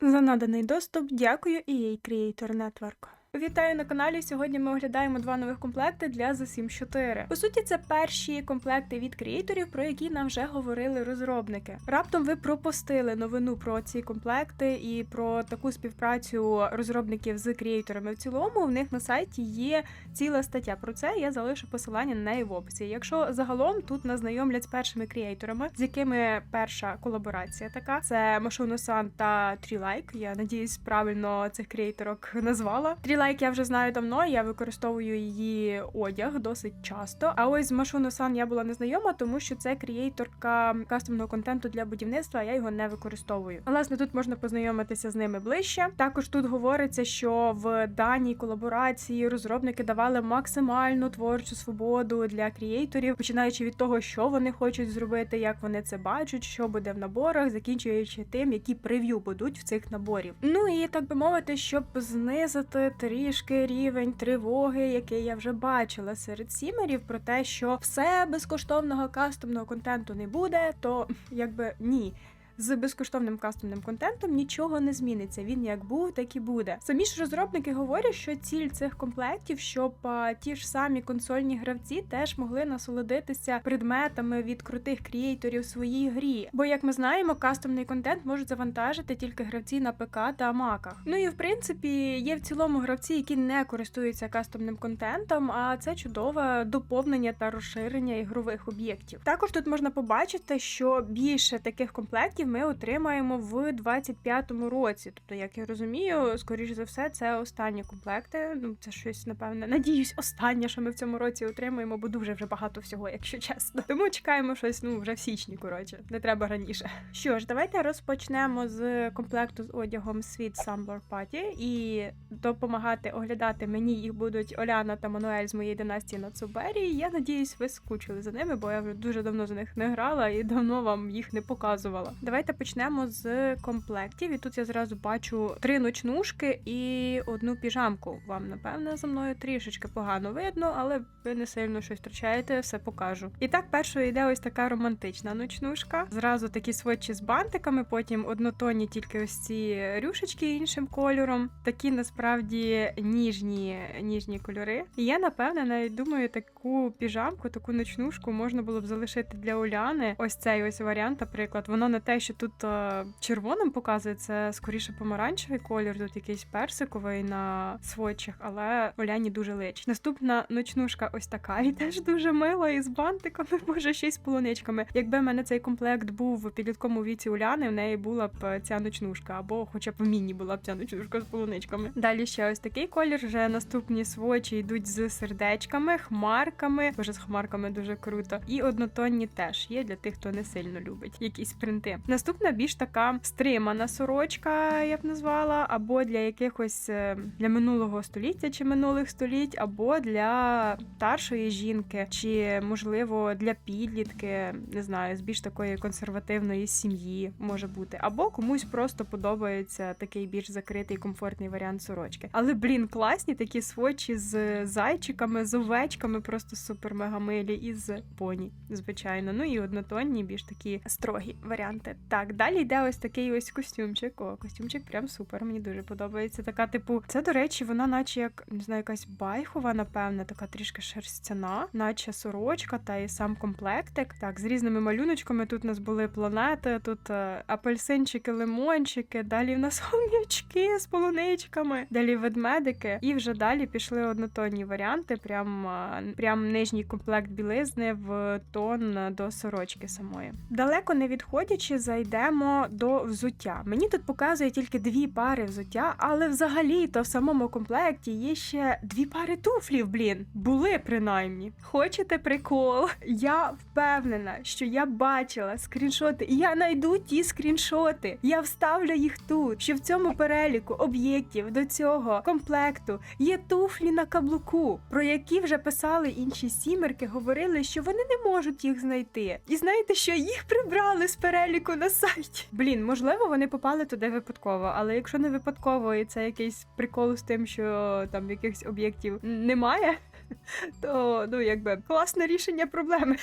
За наданий доступ дякую EA Creator Network. Вітаю на каналі. Сьогодні ми оглядаємо два нових комплекти для The Sims 4. По суті, це перші комплекти від креаторів, про які нам вже говорили розробники. Раптом ви пропустили новину про ці комплекти і про таку співпрацю розробників з креаторами. В цілому в них на сайті є ціла стаття про це. Я залишу посилання на неї в описі. Якщо загалом тут нас знайомлять з першими креаторами, з якими перша колаборація така, це Машуно-сан та Трілайк. Я надіюсь, правильно цих креаторок назвала. Трілайк я вже знаю давно. Я використовую її одяг досить часто. А ось з Машуно-сан я була незнайома, тому що це креаторка кастомного контенту для будівництва. а Я його не використовую. Власне, тут можна познайомитися з ними ближче. Також тут говориться, що в даній колаборації розробники давали максимальну творчу свободу для креаторів, починаючи від того, що вони хочуть зробити, як вони це бачать, що буде в наборах, закінчуючи тим, які прев'ю будуть в цих наборів. Ну і так би мовити, щоб знизити трішки рівень тривоги, який я вже бачила серед сімерів, про те, що все безкоштовного кастомного контенту не буде, то якби ні. З безкоштовним кастомним контентом нічого не зміниться. Він як був, так і буде. Самі ж розробники говорять, що ціль цих комплектів, щоб а, ті ж самі консольні гравці теж могли насолодитися предметами від крутих крієйторів в своїй грі. Бо, як ми знаємо, кастомний контент можуть завантажити тільки гравці на ПК та Маках. Ну і в принципі є в цілому гравці, які не користуються кастомним контентом, а це чудове доповнення та розширення ігрових об'єктів. Також тут можна побачити, що більше таких комплектів ми отримаємо в 25-му році. Тобто, як я розумію, скоріш за все, це останні комплекти. Ну це щось напевне. Надіюсь, останнє, що ми в цьому році отримаємо, бо дуже вже багато всього, якщо чесно. Тому чекаємо щось. Ну вже в січні. Коротше, не треба раніше. Що ж, давайте розпочнемо з комплекту з одягом Sweet Summer Party і допомагати оглядати мені їх будуть Оляна та Мануель з моєї династії на Цубері. Я надіюсь, ви скучили за ними, бо я вже дуже давно за них не грала і давно вам їх не показувала. Давайте почнемо з комплектів. І тут я зразу бачу три ночнушки і одну піжамку. Вам, напевне, за мною трішечки погано видно, але ви не сильно щось втрачаєте, все покажу. І так, першою йде ось така романтична ночнушка. Зразу такі сводчі з бантиками, потім однотонні тільки ось ці рюшечки іншим кольором. Такі насправді ніжні, ніжні кольори. І я, напевне, навіть думаю, таку піжамку, таку ночнушку можна було б залишити для Уляни. Ось цей ось варіант, наприклад. Воно не те, що тут е, червоним показує, це скоріше помаранчевий колір, тут якийсь персиковий на сводчах, але Оляні дуже личить. Наступна ночнушка ось така, і теж дуже мила, із бантиками, може, ще й з полуничками. Якби в мене цей комплект був в підлітковому віці Уляни, в неї була б ця ночнушка, або хоча б в міні була б ця ночнушка з полуничками. Далі ще ось такий колір. Вже наступні свочі йдуть з сердечками, хмарками. Боже, з хмарками дуже круто. І однотонні теж є для тих, хто не сильно любить якісь принти. Наступна більш така стримана сорочка, я б назвала, або для якихось е, для минулого століття чи минулих століть, або для старшої жінки, чи можливо для підлітки, не знаю, з більш такої консервативної сім'ї може бути, або комусь просто подобається такий більш закритий комфортний варіант сорочки. Але блін, класні такі свочі з зайчиками, з овечками, просто супер мега милі, і з поні, звичайно. Ну і однотонні, більш такі строгі варіанти. Так, далі йде ось такий ось костюмчик. О, костюмчик прям супер. Мені дуже подобається. Така, типу, це, до речі, вона, наче як не знаю, якась байхова, напевне, така трішки шерстяна, наче сорочка, та і сам комплектик. Так, з різними малюночками. Тут у нас були планети, тут е, апельсинчики, лимончики, далі в нас хом'ячки з полуничками, далі ведмедики. І вже далі пішли однотонні варіанти. Прям, е, прям нижній комплект білизни в тон до сорочки самої. Далеко не відходячи, зайдемо до взуття. Мені тут показує тільки дві пари взуття, але взагалі-то в самому комплекті є ще дві пари туфлів, блін. Були принаймні. Хочете прикол? Я впевнена, що я бачила скріншоти, і я знайду ті скріншоти. Я вставлю їх тут. Що в цьому переліку об'єктів до цього комплекту є туфлі на каблуку, про які вже писали інші сімерки, говорили, що вони не можуть їх знайти. І знаєте, що їх прибрали з переліку на сайті. Блін, можливо, вони попали туди випадково, але якщо не випадково, і це якийсь прикол з тим, що там якихось об'єктів немає, то ну якби класне рішення проблеми.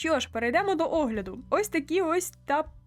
Що ж, перейдемо до огляду. Ось такі ось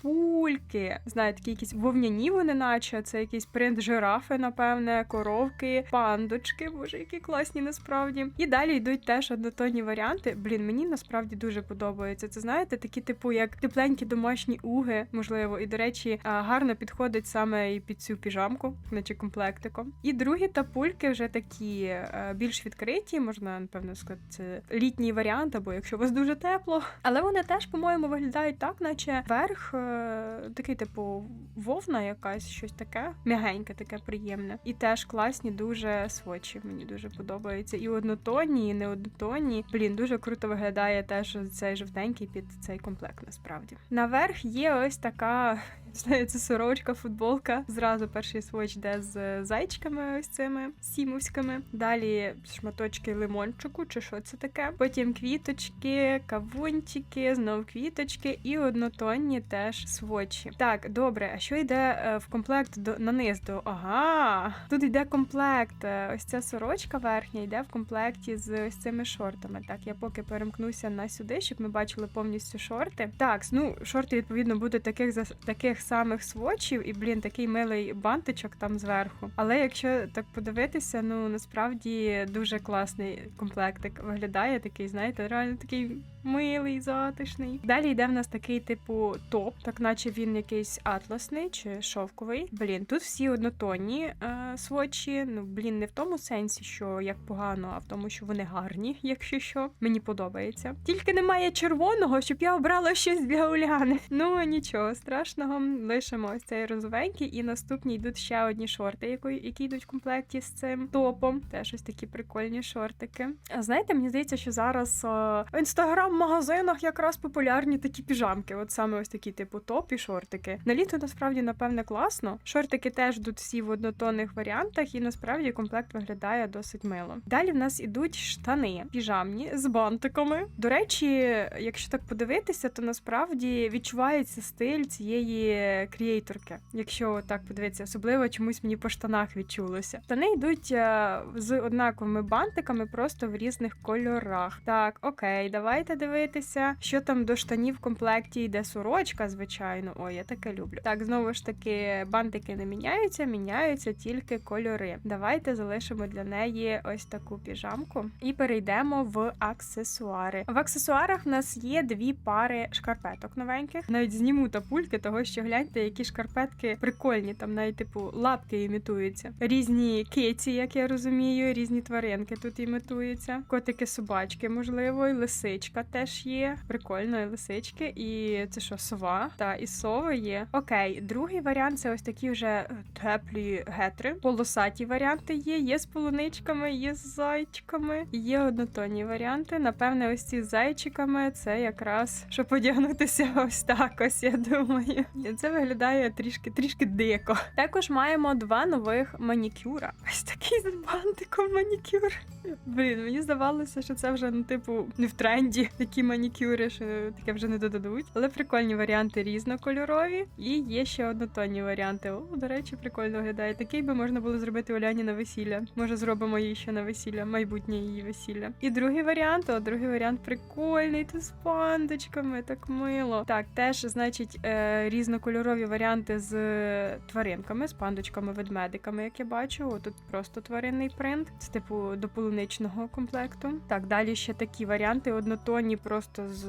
пульки. Знаєте, такі якісь вовняні вони, наче це якийсь принт жирафи, напевне, коровки, пандочки. Боже, які класні насправді. І далі йдуть теж однотонні варіанти. Блін, мені насправді дуже подобається. Це знаєте, такі, типу, як тепленькі домашні уги, можливо, і до речі, гарно підходить саме і під цю піжамку, наче комплектиком. І другі тапульки вже такі е, більш відкриті, можна напевно сказати, це літній варіант, або якщо у вас дуже тепло. Але вони теж, по-моєму, виглядають так, наче верх е, такий, типу, вовна якась, щось таке, м'ягеньке, таке приємне. І теж класні, дуже свочі. Мені дуже подобається. І однотонні, і неоднотонні. Блін, дуже круто виглядає теж цей жовтенький під цей комплект. Насправді наверх є ось така. Це сорочка, футболка. Зразу перший своч йде з зайчиками, ось цими сімовськими. Далі шматочки лимончику, чи що це таке. Потім квіточки, кавунчики, знов квіточки і однотонні теж свочі. Так, добре, а що йде е, в комплект до на низ до? Ага, тут йде комплект. Е, Ось ця сорочка верхня йде в комплекті з ось цими шортами. Так, я поки перемкнуся на сюди, щоб ми бачили повністю шорти. Так, ну шорти відповідно будуть таких таких самих свочів, і блін, такий милий бантичок там зверху. Але якщо так подивитися, ну насправді дуже класний комплектик виглядає. Такий, знаєте, реально такий милий, затишний. Далі йде в нас такий типу топ, так наче він якийсь атласний чи шовковий. Блін, тут всі однотонні е, свочі. Ну блін, не в тому сенсі, що як погано, а в тому, що вони гарні, якщо що. Мені подобається. Тільки немає червоного, щоб я обрала щось для. Ну нічого страшного. Лишимо ось цей розовенький, і наступні йдуть ще одні шорти, які, які йдуть в комплекті з цим топом. Теж ось такі прикольні шортики. А знаєте, мені здається, що зараз е, в інстаграм-магазинах якраз популярні такі піжамки. От саме ось такі, типу, топ і шортики. На літо насправді, напевне, класно. Шортики теж йдуть всі в однотонних варіантах, і насправді комплект виглядає досить мило. Далі в нас ідуть штани піжамні з бантиками. До речі, якщо так подивитися, то насправді відчувається стиль цієї крієйторки. Якщо так подивитися, особливо чомусь мені по штанах відчулося. Штани йдуть е, з однаковими бантиками, просто в різних кольорах. Так, окей, давайте дивитися, що там до штанів в комплекті йде сорочка, звичайно. Ой, я таке люблю. Так, знову ж таки, бантики не міняються, міняються тільки кольори. Давайте залишимо для неї ось таку піжамку і перейдемо в аксесуари. В аксесуарах в нас є дві пари шкарпеток новеньких. Навіть зніму тапульки, того що гляньте, які шкарпетки прикольні. Там навіть типу лапки імітуються. Різні киці, як я розумію, різні тваринки тут імітуються. Котики, собачки, можливо, і лисичка теж є. Прикольно, і лисички. І це що, сова? Та і сови є. Окей, другий варіант це ось такі вже е, теплі гетри. Полосаті варіанти є. Є з полуничками, є з зайчиками. Є однотонні варіанти. Напевне, ось ці з зайчиками це якраз щоб одягнутися ось так. Ось я думаю. Це виглядає трішки трішки дико. Також маємо два нових манікюра. Ось такий з бантиком манікюр. Блін, мені здавалося, що це вже ну, типу, не в тренді такі манікюри, що таке вже не додадуть. Але прикольні варіанти різнокольорові. І є ще однотонні варіанти. О, до речі, прикольно виглядає. Такий би можна було зробити Оляні на весілля. Може, зробимо її ще на весілля, майбутнє її весілля. І другий варіант, о, другий варіант прикольний, тут з пандочками, так мило. Так, теж, значить, е, різнокольорові варіанти з тваринками, з пандочками, ведмедиками, як я бачу. О, тут просто тваринний принт. Це типу до полуничного комплекту. Так, далі ще такі варіанти однотонні, просто з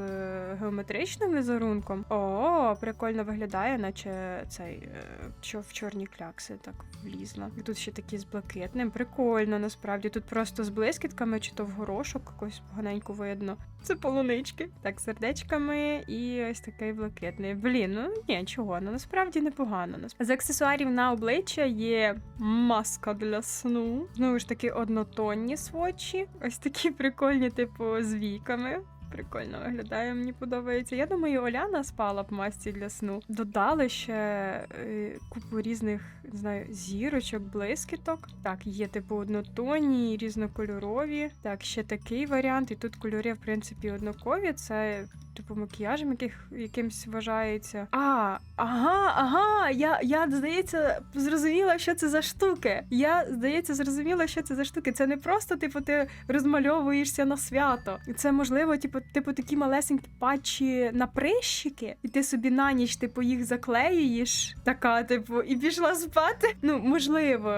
геометричним візерунком. О, прикольно виглядає, наче цей е, що в чорні клякси так влізла. І тут ще такі з блакитним. Прикольно, насправді. Тут просто з блискітками чи то в горошок якось поганенько видно. Це полунички. Так, сердечками і ось такий блакитний. Блін, ну ні, чого, ну насправді непогано. З аксесуарів на обличчя є маска для сну. Знову ж таки, однотонні свочі. Ось такі прикольні, типу, з віками. Прикольно виглядає, мені подобається. Я думаю, Оляна спала б масці для сну. Додали ще е, купу різних не знаю, зірочок, блискіток. Так, є типу однотонні, різнокольорові. Так, ще такий варіант. І тут кольори, в принципі, однакові. Це типу макіяжем, яких якимсь вважається. А, ага, ага. Я, я здається, зрозуміла, що це за штуки. Я здається, зрозуміла, що це за штуки. Це не просто, типу, ти розмальовуєшся на свято. Це можливо, типу, типу, такі малесенькі патчі на прищики, і ти собі на ніч, типу, їх заклеюєш, така, типу, і пішла спати. Ну, можливо,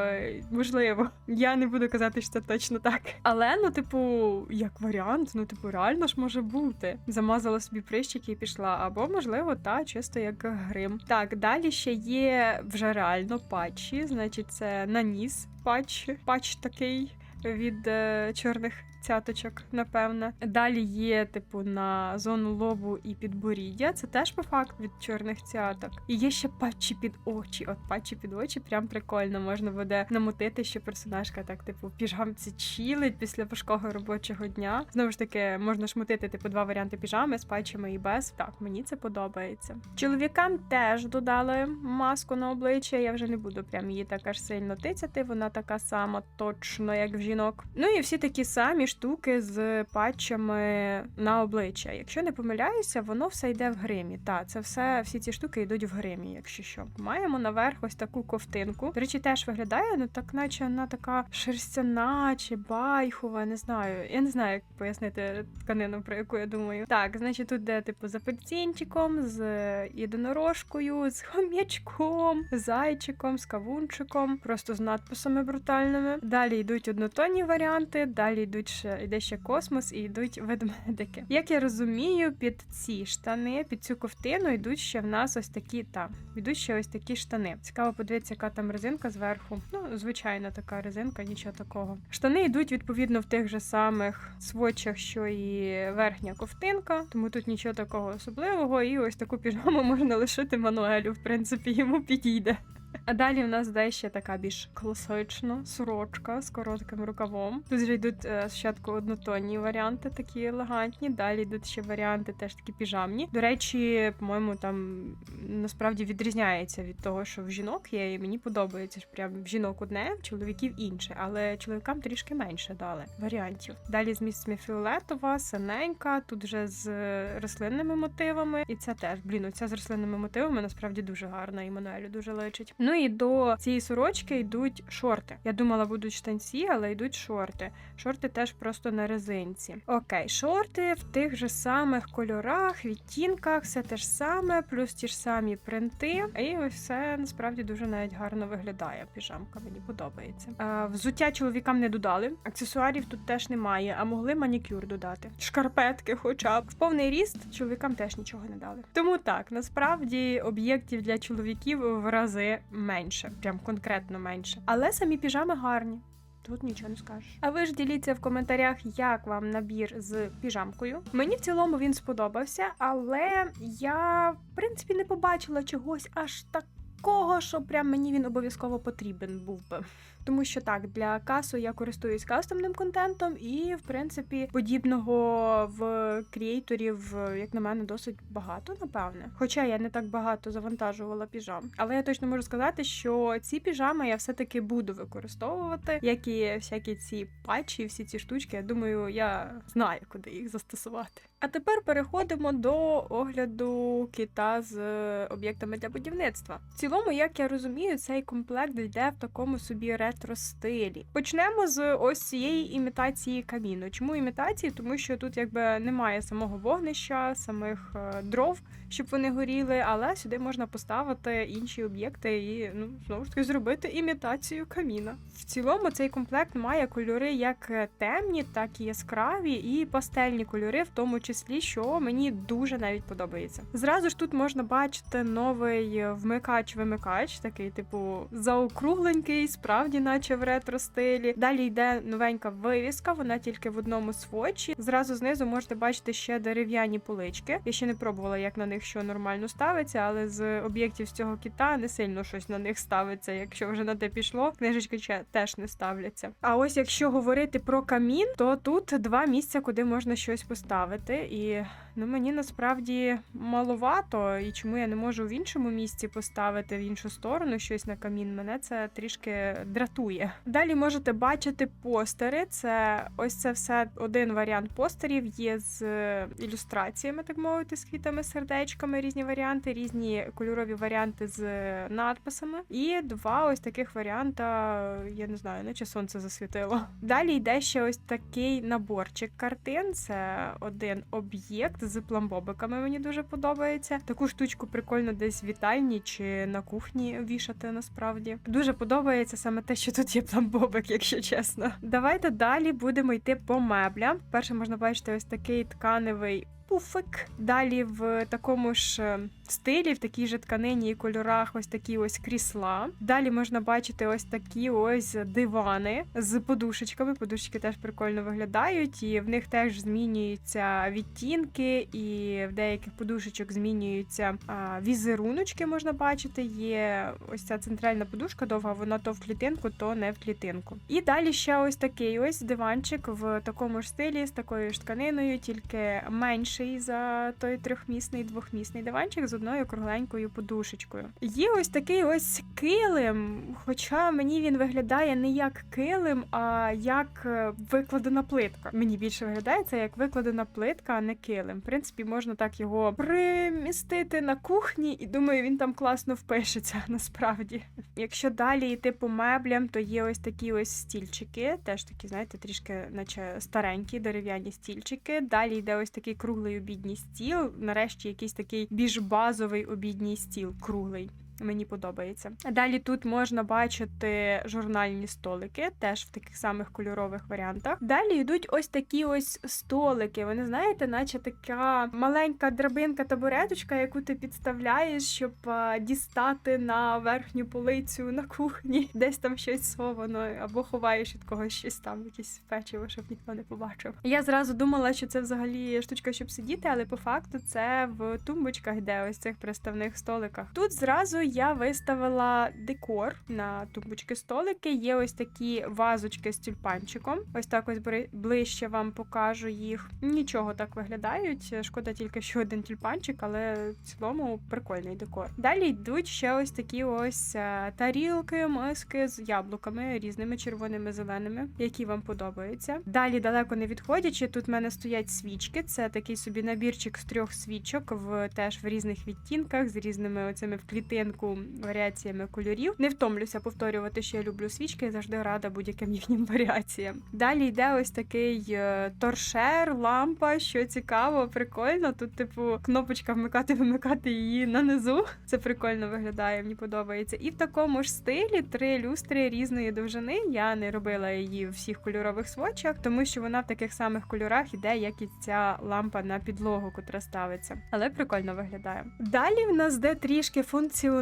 можливо. Я не буду казати, що це точно так. Але ну, типу, як варіант, ну, типу, реально ж може бути. Замазала собі прищики і пішла. Або, можливо, та чисто як грим. Так, далі ще є вже реально патчі. Значить, це на ніс патч, патч такий від е, чорних. Цяточок, напевне. Далі є, типу, на зону лобу і підборіддя. Це теж по факту від чорних цяток. І є ще патчі під очі. От патчі під очі прям прикольно. Можна буде намотити, що персонажка так, типу, піжамці чілить після важкого робочого дня. Знову ж таки, можна шмотити, типу, два варіанти піжами з патчами і без. Так, мені це подобається. Чоловікам теж додали маску на обличчя. Я вже не буду прям її так аж сильно тицяти. Вона така сама точно, як в жінок. Ну і всі такі самі штуки з патчами на обличчя. Якщо не помиляюся, воно все йде в гримі. Та це все, всі ці штуки йдуть в гримі, якщо що. Маємо наверх ось таку ковтинку. До речі, теж виглядає, ну так, наче вона така шерстяна чи байхова, не знаю. Я не знаю, як пояснити тканину, про яку я думаю. Так, значить, тут де типу з апельсинчиком, з єдинорожкою, з хом'ячком, зайчиком, з кавунчиком, просто з надписами брутальними. Далі йдуть однотонні варіанти, далі йдуть ще йде ще космос і йдуть ведмедики. Як я розумію, під ці штани, під цю ковтину йдуть ще в нас ось такі та йдуть ще ось такі штани. Цікаво подивитися, яка там резинка зверху. Ну, звичайна така резинка, нічого такого. Штани йдуть відповідно в тих же самих сводчах, що і верхня ковтинка, тому тут нічого такого особливого. І ось таку піжаму можна лишити Мануелю. В принципі, йому підійде. А далі в нас де ще така більш класична сорочка з коротким рукавом. Тут вже йдуть е, спочатку однотонні варіанти, такі елегантні. Далі йдуть ще варіанти, теж такі піжамні. До речі, по-моєму, там насправді відрізняється від того, що в жінок є, і мені подобається ж прям в жінок одне, в чоловіків інше, але чоловікам трішки менше дали варіантів. Далі з місцями фіолетова, синенька, тут вже з рослинними мотивами, і це теж блін, оця з рослинними мотивами насправді дуже гарна, і Мануелю дуже личить. Ну і до цієї сорочки йдуть шорти. Я думала, будуть штанці, але йдуть шорти. Шорти теж просто на резинці. Окей, шорти в тих же самих кольорах, відтінках, все те ж саме, плюс ті ж самі принти. І ось все насправді дуже навіть гарно виглядає. Піжамка мені подобається. А, взуття чоловікам не додали. Аксесуарів тут теж немає, а могли манікюр додати. Шкарпетки, хоча б в повний ріст чоловікам теж нічого не дали. Тому так, насправді об'єктів для чоловіків в рази менше, прям конкретно менше. Але самі піжами гарні. Тут нічого не скажеш. А ви ж діліться в коментарях, як вам набір з піжамкою. Мені в цілому він сподобався, але я в принципі не побачила чогось аж такого, що прям мені він обов'язково потрібен був би. Тому що так, для касу я користуюсь кастомним контентом, і в принципі подібного в кріейторів, як на мене, досить багато, напевне. Хоча я не так багато завантажувала піжам. Але я точно можу сказати, що ці піжами я все-таки буду використовувати, як і всякі ці патчі, всі ці штучки. Я думаю, я знаю, куди їх застосувати. А тепер переходимо до огляду кита з е, об'єктами для будівництва. В цілому, як я розумію, цей комплект йде в такому собі ретро-стилі. Почнемо з ось цієї імітації каміну. Чому імітації? Тому що тут якби немає самого вогнища, самих е, дров, щоб вони горіли, але сюди можна поставити інші об'єкти і ну знову ж таки зробити імітацію каміна. В цілому цей комплект має кольори як темні, так і яскраві, і пастельні кольори, в тому числі, що мені дуже навіть подобається. Зразу ж тут можна бачити новий вмикач-вимикач, такий, типу, заокругленький, справді, наче в ретро стилі. Далі йде новенька вивіска, вона тільки в одному сводчі. Зразу знизу можете бачити ще дерев'яні полички. Я ще не пробувала, як на них що нормально ставиться, але з об'єктів з цього кіта не сильно щось на них ставиться. Якщо вже на те пішло, книжечки теж не ставляться. А ось якщо говорити про камін, то тут два місця, куди можна щось поставити, і Ну мені насправді маловато, і чому я не можу в іншому місці поставити в іншу сторону щось на камін, мене це трішки дратує. Далі можете бачити постери. Це ось це все один варіант постерів. Є з е, ілюстраціями, так мовити, з квітами, сердечками, різні варіанти, різні кольорові варіанти з е, надписами. І два ось таких варіанта, я не знаю, наче сонце засвітило. Далі йде ще ось такий наборчик картин. Це один об'єкт з пламбобиками. Мені дуже подобається. Таку штучку прикольно десь в вітальні чи на кухні вішати. Насправді дуже подобається саме те, що тут є пламбобик, якщо чесно. Давайте далі будемо йти по меблям. Перше можна бачити ось такий тканевий. Пуфик. Далі в такому ж е, стилі, в такій же тканині і кольорах, ось такі ось крісла. Далі можна бачити ось такі ось дивани з подушечками. Подушечки теж прикольно виглядають, і в них теж змінюються відтінки, і в деяких подушечок змінюються візеруночки. Можна бачити. Є ось ця центральна подушка довга, вона то в клітинку, то не в клітинку. І далі ще ось такий ось диванчик в такому ж стилі з такою ж тканиною, тільки менший за той трьохмісний двохмісний диванчик одною кругленькою подушечкою. Є ось такий ось килим, хоча мені він виглядає не як килим, а як е, викладена плитка. Мені більше виглядає це як викладена плитка, а не килим. В принципі, можна так його примістити на кухні, і думаю, він там класно впишеться насправді. Якщо далі йти по меблям, то є ось такі ось стільчики, теж такі, знаєте, трішки, наче старенькі дерев'яні стільчики. Далі йде ось такий круглий обідній стіл. Нарешті якийсь такий більш обідній стіл, круглий. Мені подобається. Далі тут можна бачити журнальні столики, теж в таких самих кольорових варіантах. Далі йдуть ось такі ось столики. Вони знаєте, наче така маленька драбинка табуреточка, яку ти підставляєш, щоб а, дістати на верхню полицю на кухні, десь там щось сховано, або ховаєш від когось щось там, якесь печиво, щоб ніхто не побачив. Я зразу думала, що це взагалі штучка, щоб сидіти, але по факту це в тумбочках, де ось цих приставних столиках. Тут зразу я виставила декор на тумбочки столики. Є ось такі вазочки з тюльпанчиком. Ось так ось ближче вам покажу їх. Нічого так виглядають. Шкода тільки, що один тюльпанчик, але в цілому прикольний декор. Далі йдуть ще ось такі ось е, тарілки, миски з яблуками різними червоними, зеленими, які вам подобаються. Далі далеко не відходячи, тут в мене стоять свічки. Це такий собі набірчик з трьох свічок в теж в різних відтінках з різними оцими в клітинку варіаціями кольорів. Не втомлюся повторювати, що я люблю свічки і завжди рада будь-яким їхнім варіаціям. Далі йде ось такий е, торшер, лампа, що цікаво, прикольно. Тут, типу, кнопочка вмикати, вимикати її нанизу. Це прикольно виглядає, мені подобається. І в такому ж стилі три люстри різної довжини. Я не робила її в всіх кольорових сводчах, тому що вона в таких самих кольорах іде, як і ця лампа на підлогу, котра ставиться. Але прикольно виглядає. Далі в нас де трішки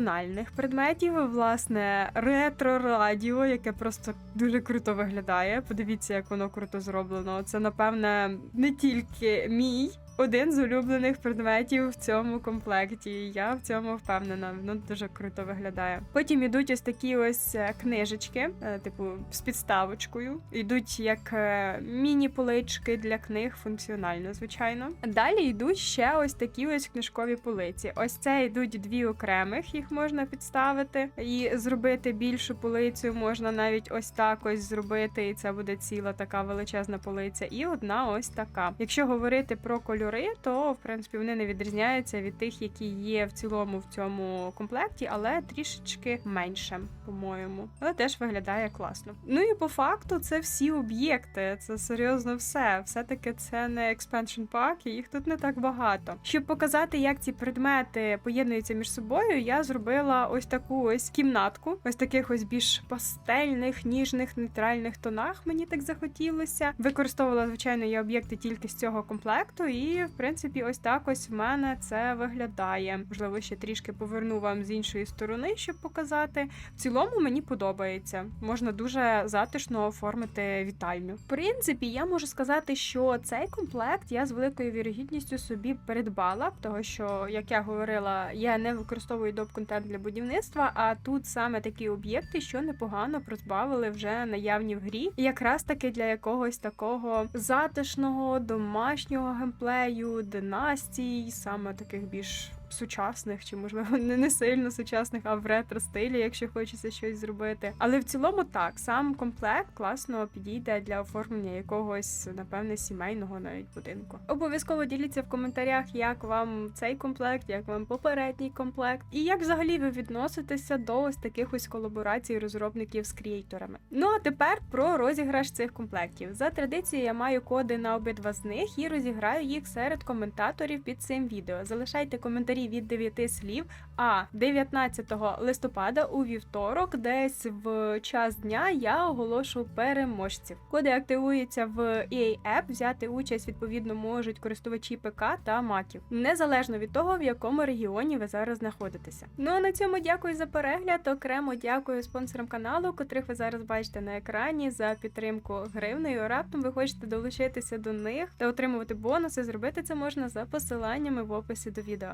функціональних предметів, власне, ретро радіо, яке просто дуже круто виглядає. Подивіться, як воно круто зроблено. Це, напевне, не тільки мій. Один з улюблених предметів в цьому комплекті. Я в цьому впевнена. Воно дуже круто виглядає. Потім ідуть ось такі ось е, книжечки, е, типу з підставочкою. Йдуть як е, міні-полички для книг, функціонально, звичайно. Далі йдуть ще ось такі ось книжкові полиці. Ось це йдуть дві окремих, їх можна підставити і зробити більшу полицю. Можна навіть ось так ось зробити, і це буде ціла така величезна полиця. І одна ось така. Якщо говорити про кольори, то в принципі вони не відрізняються від тих, які є в цілому в цьому комплекті, але трішечки менше, по-моєму. Але теж виглядає класно. Ну і по факту це всі об'єкти. Це серйозно все. Все-таки це не expansion pack, і їх тут не так багато. Щоб показати, як ці предмети поєднуються між собою, я зробила ось таку ось кімнатку, ось таких ось більш пастельних, ніжних, нейтральних тонах. Мені так захотілося. Використовувала звичайно я об'єкти тільки з цього комплекту, і в принципі, ось так ось в мене це виглядає. Можливо, ще трішки поверну вам з іншої сторони, щоб показати. В цілому мені подобається. Можна дуже затишно оформити вітальню. В принципі, я можу сказати, що цей комплект я з великою вірогідністю собі придбала, того що, як я говорила, я не використовую доп контент для будівництва. А тут саме такі об'єкти, що непогано прозбавили вже наявні в грі, і якраз таки для якогось такого затишного домашнього геймплею ідею династій, саме таких більш сучасних, чи можливо не, не сильно сучасних, а в ретро стилі, якщо хочеться щось зробити. Але в цілому так, сам комплект класно підійде для оформлення якогось, напевне, сімейного навіть будинку. Обов'язково діліться в коментарях, як вам цей комплект, як вам попередній комплект, і як взагалі ви відноситеся до ось таких ось колаборацій розробників з креаторами. Ну а тепер про розіграш цих комплектів. За традицією я маю коди на обидва з них і розіграю їх серед коментаторів під цим відео. Залишайте коментарі від 9 слів. А 19 листопада у вівторок, десь в час дня, я оголошу переможців. Коди активуються в EA App, взяти участь відповідно можуть користувачі ПК та Маків, незалежно від того, в якому регіоні ви зараз знаходитеся. Ну а на цьому дякую за перегляд. Окремо дякую спонсорам каналу, котрих ви зараз бачите на екрані за підтримку гривнею. Раптом ви хочете долучитися до них та отримувати бонуси. Зробити це можна за посиланнями в описі до відео.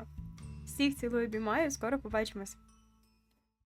Всіх цілую обіймаю, скоро побачимось.